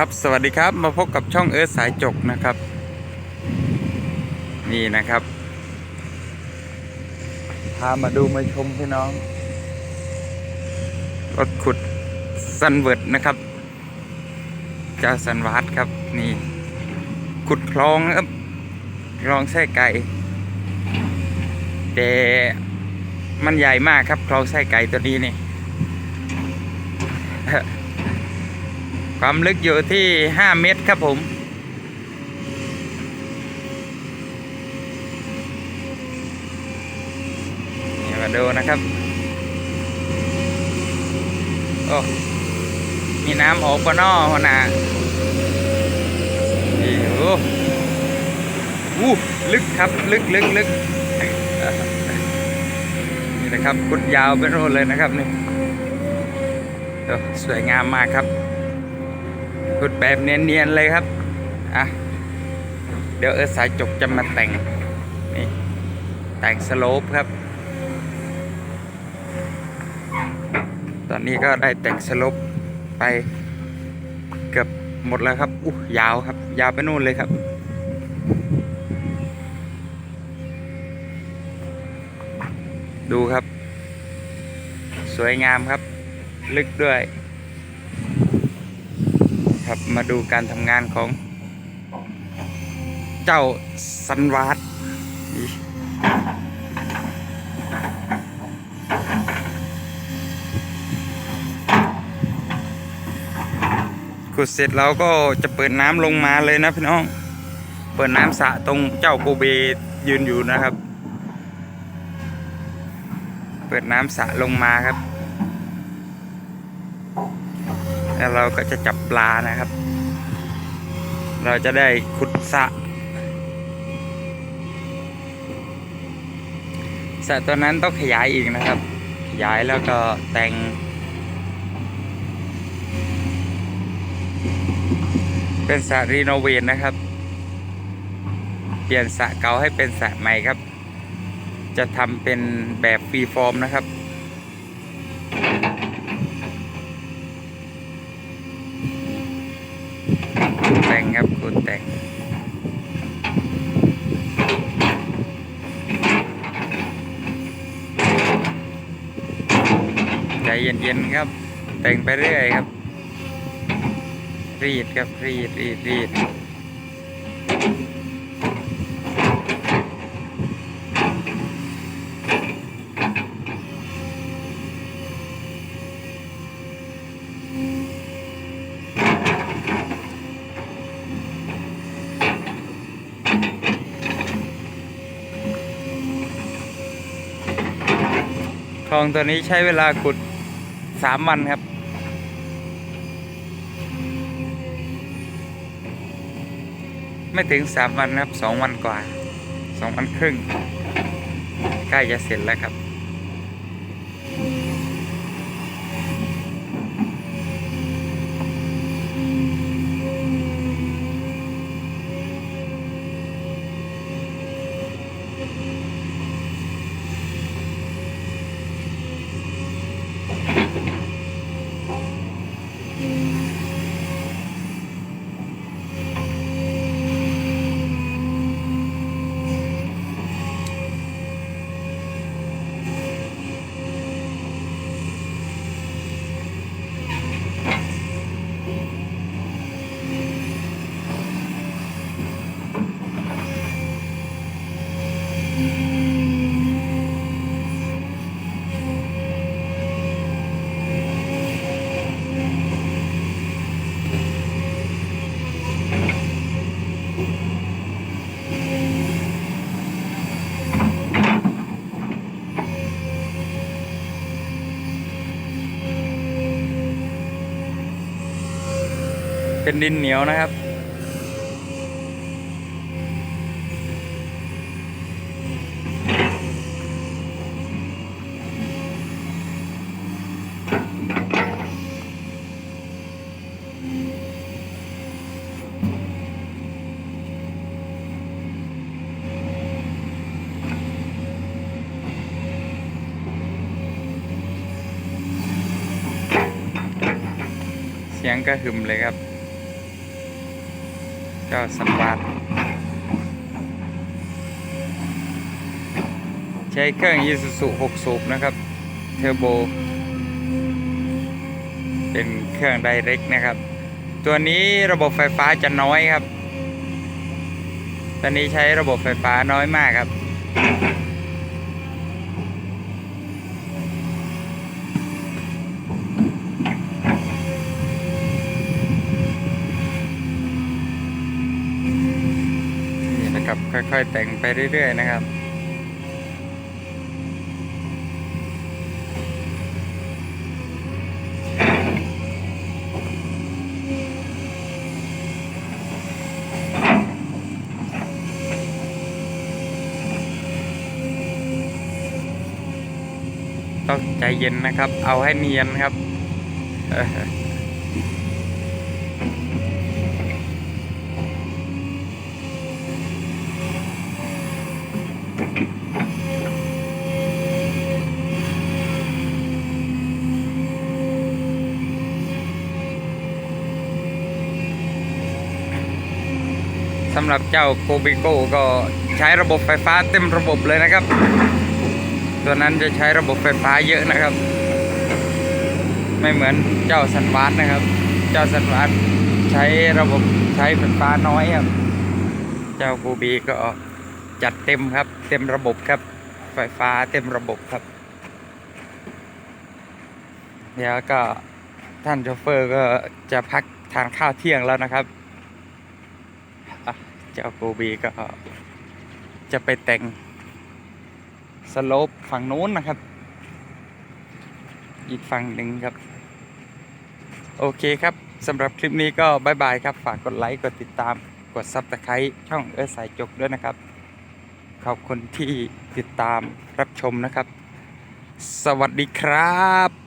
ครับสวัสดีครับมาพบกับช่องเอิร์ธสายจกนะครับ นี่นะครับ พามาดูมาชมพี่น้องรถขุดซันเวิร์ดนะครับเจ้าสันวัดครับ นี่ ขุดคลองครับคลองแส้ไก่ แต่มันใหญ่มากครับคลองแส้ไก่ตัวนี้นี่ ความลึกอยู่ที่ 5 เมตรครับผมนี่มาดูนะครับ โอ้ มีน้ำออกปนอหัวหนานี่โอ้อู้ลึกครับ ลึกลึกลึกนี่นะครับกุดยาวเป็นโรนเลยนะครับนี่โอ้สวยงามมากครับ ขุดแบบเนียนๆเลยครับ อะ เดี๋ยวเออสายจกจะมาแต่ง นี่ แต่งสโลปครับ ตอนนี้ก็ได้แต่งสโลปไปเกือบหมดแล้วครับ อู้ยาวครับ ยาวไปนู่นเลยครับดูครับ สวยงามครับ ลึกด้วย ครับมาดูการทำงานของ เจ้าสันวาดขุดเสร็จเราก็จะเปิดน้ำลงมาเลยนะพี่น้อง เปิดน้ำสะตรงเจ้าโกเบยืนอยู่นะครับ เปิดน้ำสะลงมาครับ แล้วเราก็จะจับปลานะครับ เราจะได้ขุดสะสะตัวนั้นต้องขยายอีกนะครับ ขยายแล้วก็แต่ง เป็นสระรีโนเวทนะครับ เปลี่ยนสระเก่าให้เป็นสระใหม่ครับ จะทำเป็นแบบฟรีฟอร์มนะครับ แต่งครับคุณแต่งใจเย็นๆครับ แต่งไปเรื่อยครับ รีดครับรีดรีดรีด ลองตัวนี้ใช้เวลาขุดสามวันครับ ไม่ถึงสามวันครับสองวันกว่าสองวันครึ่ง ใกล้จะเสร็จแล้วครับ เป็นดินเหนียวนะครับ สียงกระหึ่มเลยครับ เจ้าสันวาดใช้เครื่อง Isuzu 6สูบนะครับเทอร์โบ เป็นเครื่องไดเรกนะครับ ตัวนี้ระบบไฟฟ้าจะน้อยครับตัวนี้ใช้ระบบไฟฟ้าน้อยมากครับ นะครับ ค่อยๆ แต่งไปเรื่อย ๆ นะครับต้องใจเย็นนะครับ เอาให้เนียนครับำหรับเจ้าโกบิโก้ก็ใช้ระบบไฟฟ้าเต็มระบบเลยนะครับ ตัวนั้นจะใช้ระบบไฟฟ้าเยอะนะครับ ไม่เหมือนเจ้าสันวาดนะครับ เจ้าสันวาดใช้ระบบใช้ไฟฟ้าน้อยครับ เจ้ากูบีก็จัดเต็มครับ เต็มระบบครับ ไฟฟ้าเต็มระบบครับเดี๋ยวก็ท่านโชเฟอร์ก็จะพักทานข้าวเที่ยงแล้วนะครับ เจ้ากูบีก็จะไปแต่งสโลปฝั่งนู้นนะครับ อีกฝั่งหนึ่งครับ โอเคครับสำหรับคลิปนี้ก็บายบายครับ ฝากกดไลค์ กดติดตาม กดซับสไครต์ช่องเออสายจกด้วยนะครับ ขอบคุณที่ติดตามรับชมนะครับ สวัสดีครับ